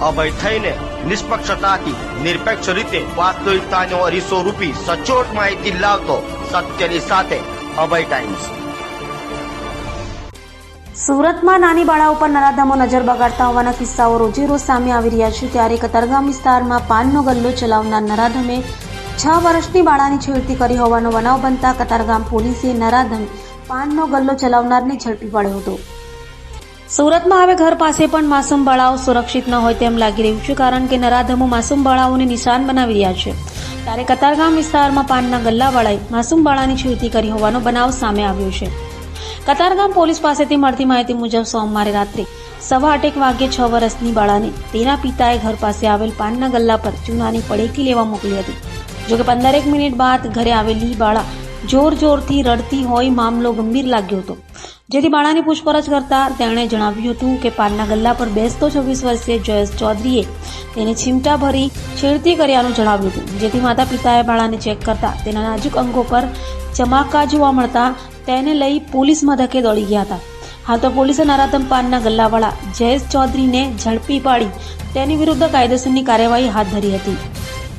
અભય થઈને નિષ્પક્ષતાથી નિરપેક્ષ રીતે વાસ્તવિકતાનો અરીસો રૂપી સચોટ માહિતી લાવતો સત્યની સાથે અભય ટાઈમ્સ. સુરતમાં નાની બાળા ઉપર નરાધમો નજર બગાડતા હોવાના કિસ્સાઓ રોજે રોજ સામે આવી રહ્યા છે. ત્યારે કતારગામ વિસ્તારમાં પાનનો ગલ્લો ચલાવનાર નરાધમે છ વર્ષની બાળાની છેડતી કરી હોવાનો બનાવ બનતા કતારગામ પોલીસે નરાધમ પાનનો ગલ્લો ચલાવનારને ઝડપી પડ્યો હતો. સુરતમાં હવે ઘર પાસે પણ માસૂમ બાળાઓ સુરક્ષિત ન હોય તેમ લાગી રહ્યું છે, કારણ કે નરાધમો માસૂમ બાળાઓને નિશાન બનાવી રહ્યા છે. ત્યારે કતારગામ વિસ્તારમાં પાનના ગલ્લાવાળાએ માસૂમ બાળાની છેડતી કરી હોવાનો બનાવ સામે આવ્યો છે. કતારગામ પોલીસ પાસેથી મળતી માહિતી મુજબ સોમવારે રાત્રે સવા આઠેક વાગ્યે છ વર્ષની બાળાને તેના પિતાએ ઘર પાસે આવેલ પાનના ગલ્લા પર ચૂનાની પડેકી લેવા મોકલી હતી. જોકે પંદરેક મિનિટ બાદ ઘરે આવેલી બાળા જોર જોરથી રડતી હોય મામલો ગંભીર લાગ્યો હતો. જેથી બાળાની પૂછપરછ કરતા તેણે જણાવ્યું હતું કે પાનના ગલ્લા પર બેસતો છવ્વીસ વર્ષીય જયેશ ચૌધરીએ તેને ચીમટા ભરી છેડતી કર્યાનું જણાવ્યું હતું, જેથી માતા પિતાએ બાળાને ચેક કરતા તેના નાજુક અંગો પર ચમાકા જોવા મળતા તેને લઈ પોલીસ મથકે દોડી ગયા હતા. હાલ તો પોલીસે નારાતમ પાનના ગલ્લાવાળા જયેશ ચૌધરીને ઝડપી પાડી તેની વિરુદ્ધ કાયદેસરની કાર્યવાહી હાથ ધરી હતી.